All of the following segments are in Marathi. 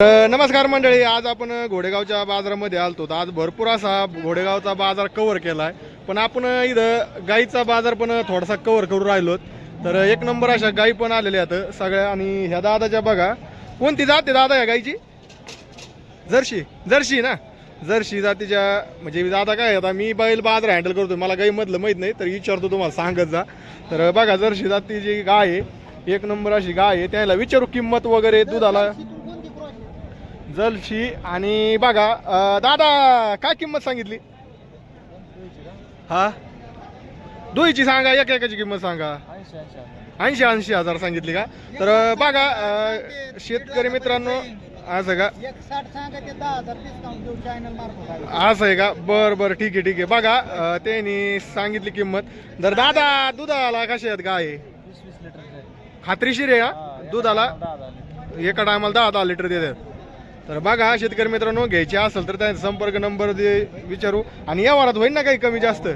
तर नमस्कार मंडळी आज आपण घोडेगावच्या बाजारामध्ये आलतो. तर आज भरपूर असा घोडेगावचा बाजार कव्हर केला आहे पण आपण इथं गाईचा बाजार पण थोडासा कव्हर करून राहिलो तर एक नंबर अशा गाई पण आलेल्या आहेत सगळ्या. आणि ह्या दादाच्या बघा कोणती जाते दादा ह्या गाईची? जर्शी जर्शी ना? जर्शी जातीच्या म्हणजे दादा काय आता मी बैल बाजार हँडल करतो मला गाईमधलं मधलं माहीत नाही तर विचारतो तुम्हाला सांगत जा. तर बघा जर्शी जातीची गाय आहे. एक नंबर अशी गाय आहे. त्याला विचारू किंमत वगैरे दुधाला? जलशी आणि बघा दादा काय किंमत सांगितली? हा? दोईची सांगा एक एकाची किंमत सांगा. ऐंशी ऐंशी हजार सांगितली का? तर बघा शेतकरी मित्रांनो असं का? चॅनल मार्फत असं आहे का? बरं बरं ठीक आहे ठीक आहे. बघा त्यांनी सांगितली किंमत. जर दादा दुधाला कशा आहेत लिटर खात्रीशीर आहे हा दुधाला? एका टायमाला दहा दहा लिटर देतात. तर बघा शेतकरी मित्रांनो घ्यायचे असेल तर त्यांचा संपर्क नंबर दे विचारू. आणि या वारात होईल ना काही कमी जास्त?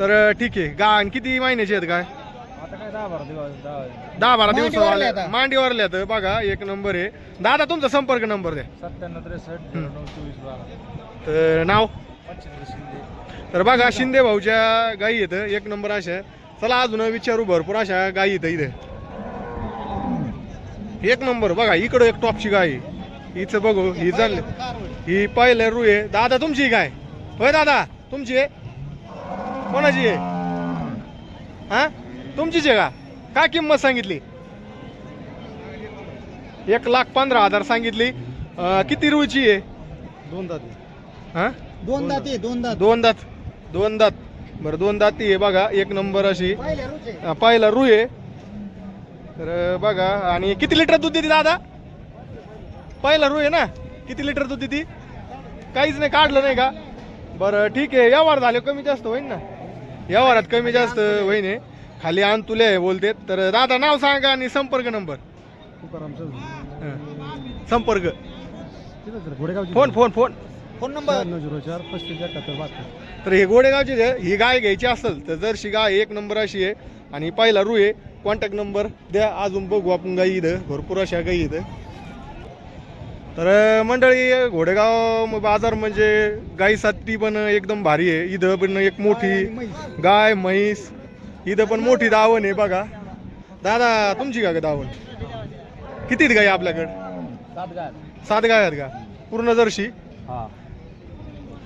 तर ठीक आहे. गा आणि किती महिन्याचे आहेत काय आता काय दहा बारा दिवस दहा बारा दिवस. मांडीवरले आहेत बघा एक नंबर आहे. दादा तुमचा संपर्क नंबर द्या. सत्त्याण्णव त्रेसष्ट हम्म. नऊ चोवीस बारा. तर नाव? तर बघा शिंदे भाऊच्या गायी आहेत. एक नंबर अशा चला अजून विचारू भरपूर अशा गायी आहेत इथे. एक नंबर बघा इकडं एक टॉपची गाय आहे. हिचं बघू ही चालली ही पहिले रू आहे. दादा तुमची काय? होय दादा तुमची आहे? कोणाची आहे? हा? तुमचीच आहे का? काय किंमत सांगितली? एक लाख पंधरा हजार सांगितली. अं, किती रुची आहे? दोन दात हा? दोन दात आहे दोन दात. दोन दात. दोन दात. बरं दोन दाती आहे बघा एक नंबर अशी. पहिले रुचे अं, पाहिला रू आहे. तर बघा आणि किती लिटर दूध देते दादा? पहिला रू आहे ना? किती लिटर दूध देते? काहीच नाही काढलं नाही का? बरं ठीक आहे. व्यवहार झाले कमी जास्त होईन ना? व्यवहारात कमी जास्त होईन हे. खाली आण तुले आहे बोलते तर दादा नाव सांगा आणि संपर्क नंबर. हं. संपर्क. Phone phone phone. Phone number. Zero चार पस्तीस एकाहत्तर बहात्तर. तर हे गोडेगावची जे ही गाय घ्यायची असेल तर जर्शी गाय एक नंबर अशी आहे. आणि पहिला रू आहे. कॉन्टॅक्ट नंबर द्या. अजून बघू आपण गाई इथं. भरपूर अशा गाई इथं. तर मंडळी घोडेगाव म- बाजार म्हणजे गाईसाठी पण एकदम भारी आहे. इथं पण एक मोठी गाय म्हैस. इथं पण मोठी दावण आहे बघा. दादा तुमची का दावण किती गाई आपल्याकडं? सात गाय. गाय आहेत का? पूर्ण जर्शी हा.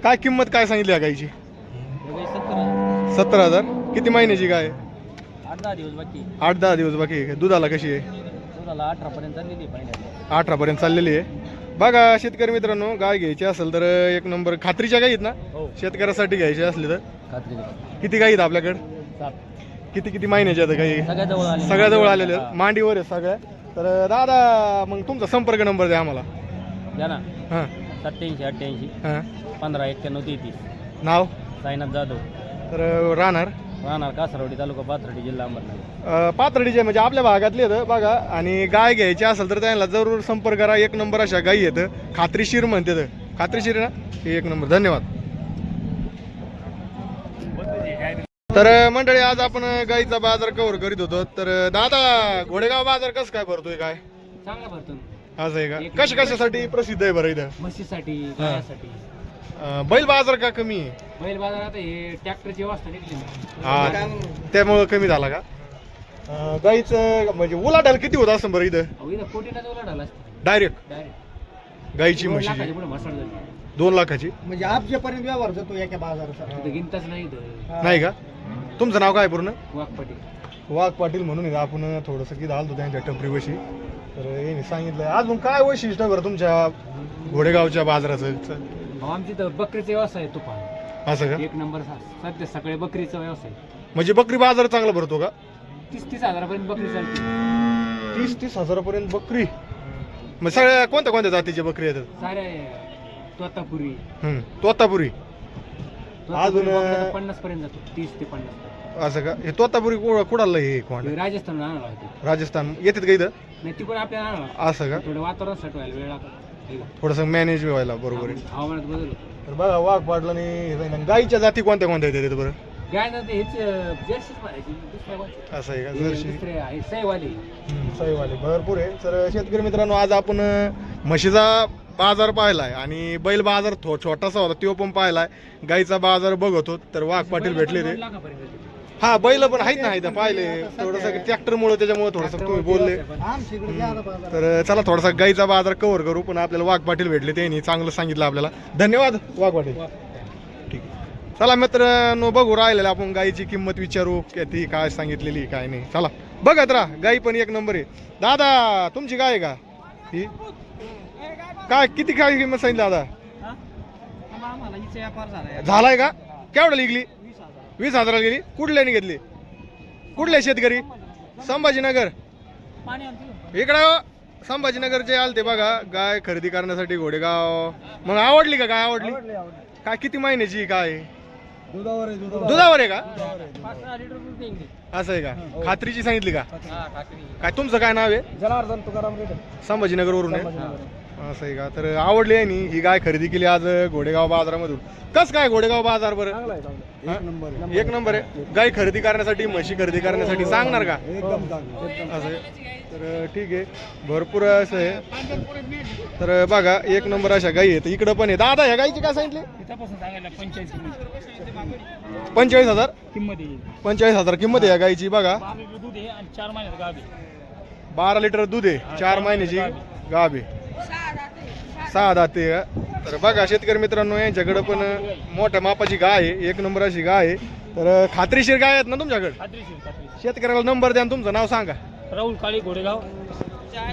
काय किंमत काय सांगितली या गाईची? सत्तर हजार. किती महिन्याची गाय? आहे? आठ दहा दिवस बाकी आठ दहा दिवस बाकी आहे. दुधाला कशी आहे? दुधाला अठरा पर्यंत चाललेली पहिल्या अठरा पर्यंत चाललेली आहे. बघा शेतकरी मित्रांनो गाय घ्यायची असेल तर एक नंबर खात्रीच्या आहेत ना? हो. शेतकऱ्यासाठी घ्यायची असली तर. खात्री किती आहेत आपल्याकडे? किती किती महिन्याच्या आहेत गाई सगळ्या जवळ आले सगळ्या जवळ आलेल्या. आहेत मांडीवर आहे सगळ्या. तर दादा मग तुमचा संपर्क नंबर द्या आम्हाला. द्या ना. हां. सत्याऐंशी अठ्ठ्याऐंशी. हां. पंधरा एक्क्याण्णव तेहतीस. नाव? साईनाथ जाधव. तर राहणार? राहणार कासरवडी तालुका पाथर्डी जिल्हा अहमदनगर. अं, पाथर्डीचे म्हणजे आपल्या भागातले आहेत बघा. आणि गाय घ्यायची असेल तर त्यांना जरूर संपर्क करा. एक नंबर अशा गाई आहेत. खात्रीशीर म्हणते तर. खात्रीशीर आहे ना? हे एक नंबर. धन्यवाद. तर मंडळी आज आपण गाईचा बाजार कव्हर करीत होतो. तर दादा घोडेगाव बाजार कसं काय भरतोय काय चांगला भरतो असं आहे का? कशा कशासाठी प्रसिद्ध आहे बरं इथं? म्हशीसाठी. गायासाठी. अं, बैल बाजार का कमी आहे? बैल बाजारात हे ट्रॅक्टरची वाजता निघली हा त्यामुळं कमी झाला का? अं, गाईचं म्हणजे उलाढाल किती होत असं बरं इथं? अहो इथं कोटीला जवळ आला डायरेक्ट डायरेक्ट गाईची म्हशीची पुढे झाली. दोन लाखाची? म्हणजे अब्जपर्यंत व्यवहार जातो एका बाजाराचा. गिनताच नाही इथं. नाही का? तुमचं नाव काय पूर्ण? वाघपाटी वाघ पाटील म्हणून इथं आपण थोडंसं की घालतो त्यांच्या टपरीपाशी. तर यांनी सांगितलं अजून काय वैशिष्ट्य बरं तुमच्या घोडेगावच्या बाजाराचं? आमची तर बकरीचा व्यवसाय आहे तुफान. असं का? एक नंबर सा- सध्या सगळे बकरीचा व्यवसाय म्हणजे बकरी बाजार चांगला भरतो का? तीस तीस हजारापर्यंत बकरी चालते. तीस तीस हजारापर्यंत बकरी? मग सगळ्या कोणत्या कोणत्या जातीच्या बकरी येतात साऱ्या तोतापुरी. हम्म, तोतापुरी. अजून, पन्नास पर्यंत जातो. तीस ते पन्नास असं का? हे तोतापुरी कु- कुडाला हे कोण राजस्थान राजस्थान. येतात का इथं? नाही ती पण आपल्याला असं का? थोडं वातावरण सेट व्हायला वेळ लागतो. थोडंसं मॅनेज व्हायला बरोबर आहे. हवामानात बदल होतो. तर बघा वाघ पाटला आणि गाईच्या जाती कोणत्या कोणत्या येतात बरं? गाय ना ते हेच जर्सीच मारायची दुसऱ्या गोष्टी. असं आहे का? जर्शी दुसरे आहे सैवाली साईवाले. भरपूर आहे. तर शेतकरी मित्रांनो आज आपण अं, म्हशीचा बाजार पाहिलाय आणि बैल बाजार थो छोटासा होता तो पण पाहिलाय. गाईचा बाजार बघतो तर वाघ पाटील भेटले ते दोन लाखापर्यंत येते. हा बैल पण आहेत ना इथं पाहिले. थोडस ट्रॅक्टरमुळे त्याच्यामुळे थोडस तुम्ही बोलले. तर चला थोडासा गाईचा बाजार कव्हर करू पण आपल्याला वाघ पाटील भेटले त्यांनी चांगलं सांगितलं आपल्याला. धन्यवाद वाघ पाटील. ठीक चला मित्रांनो बघू राहिलेलं आपण गाईची किंमत विचारू की ती काय सांगितलेली काय नाही. चला बघत राहा. गाई पण एक नंबर आहे. दादा तुमची गाय का? ही? काय किती काय किंमत सांगितली दादा. झालाय. का? केवढं लिगली वीस हजार. वीस हजाराला गेली. कुठल्याने घेतली? कुठले शेतकरी? संभाजीनगर. इकडं संभाजीनगरचे आलते बघा. गाय खरेदी करण्यासाठी घोडेगाव. मग आवडली का? गाय आवडली? काय किती महिन्याची काय दुधावर आहे दुधावर. आहे का. असं आहे का? खात्रीची सांगितली का? हा, खात्री. काय तुमचं काय नाव आहे? जनार्दन तुकाराम रेड्डी. संभाजीनगर वरून आहे असं आहे का? तर आवडली आहे नी ही गाय खरेदी केली आज घोडेगाव बाजारामधून. कस काय घोडेगाव बाजार बरं? चांगला आहे चांगला हा? एक नंबर एक नंबर आहे? गाय खरेदी करण्यासाठी म्हशी खरेदी करण्यासाठी सांगणार का? एकदम चांगला एकदम असं आहे. तर ठीक आहे. भरपूर असं आहे. तर बघा एक नंबर अशा गाई आहेत. इकडं पण आहे. दादा ह्या गाईची काय सांगितले? सांगायला पंचेचाळीस किंमत पंचेचाळीस हजार? किंमत येईल पंचेचाळीस हजार किंमत आहे या गाईची बघा. बारा लिटर दूध आहे आणि चार महिन्यात गावी बारा लिटर दूध आहे. चार महिन्याची गाभ आहे. सहा दाते. तर बघा शेतकरी मित्रांनो यांच्याकडे पण मोठ्या मापाची गाय आहे एक नंबर अशी गाय आहे. तर खात्रीशीर गाय आहेत ना तुमच्याकडे? शेतकऱ्याला नंबर द्या आणि तुमचं नाव सांगा. राहुल काळे घोडेगाव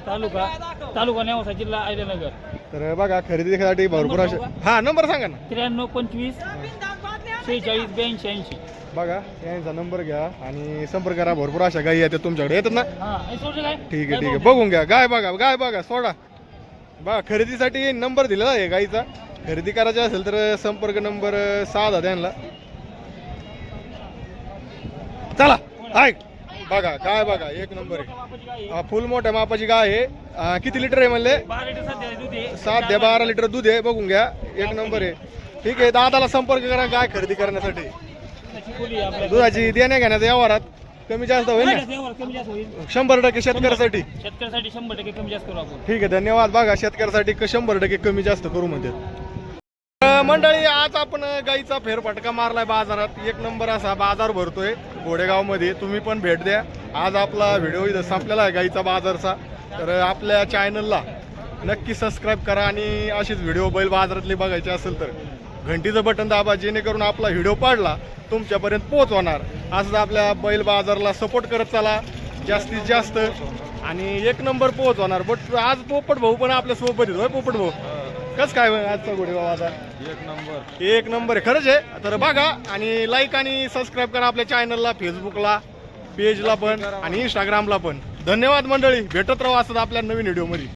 तालुका तालुका नेवासा जिल्हा अहिल्यानगर तर बघा खरेदीसाठी भरपूर असे हा नंबर सांगा ना. त्र्याण्णव पंचवीस शेहेचाळीस ब्याऐंशी ऐंशी. बघा यांचा नंबर घ्या आणि संपर्क करा. भरपूर अशा गायी आहेत तुमच्याकडे. येतात ना? हा आणि सोडलं काय? ठीक आहे ठीक आहे? बघून घ्या. गाय बघा गाय बघा सोडा. बघा खरेदीसाठी नंबर दिलेला आहे गाईचा. खरेदी करायची असेल तर संपर्क नंबर सहा त्यांना चला ऐक. बघा गाय बघा एक नंबर आहे. हा, फुल मोठ्या मापाची गाय आहे. किती लिटर आहे म्हणले? सात ते बारा लिटर दूध आहे बघून घ्या. एक नंबर आहे. ठीक आहे दादाला संपर्क करा गाय खरेदी करण्यासाठी. दुधाची देण्या घेण्याच्या व्यवहारात. कमी जास्त होईल ना? व्यवहार कमी जास्त होईल. शंभर टक्के शेतकऱ्यासाठी. शेतकऱ्यासाठी शंभर टक्के कमी जास्त करू आपण. ठीक आहे धन्यवाद. बघा शेतकऱ्यासाठी क- शंभर टक्के कमी जास्त करू म्हणते. मंडळी आज आपण गाईचा फेरफटका मारलाय बाजारात. एक नंबर असा बाजार भरतोय घोडेगावमध्ये तुम्ही पण भेट द्या. आज आपला व्हिडिओ इथं संपलेला आहे गाईचा बाजारचा. तर आपल्या चॅनलला नक्की सबस्क्राईब करा आणि अशीच व्हिडिओ बैल बाजारातले बघायचे असेल तर. घंटीचं बटन दाबा जेणेकरून आपला व्हिडिओ पाडला तुमच्यापर्यंत पोहोचवणार. असंच आपल्या बैल बाजारला सपोर्ट करत चला. जास्तीत जास्त. आणि एक नंबर पोहोचवणार. बट आज पोपट भाऊ पण आपल्यासोबत येतो होय पोपट भाऊ? कस काय आजचा घोडेगाव बाजार एक नंबर. एक नंबर आहे खरंच आहे. तर बघा आणि लाईक आणि सबस्क्राईब करा आपल्या चॅनलला फेसबुकला पेजला पण आणि इंस्टाग्रामला पण. धन्यवाद मंडळी. भेटत राहू असं आपल्या नवीन व्हिडिओमध्ये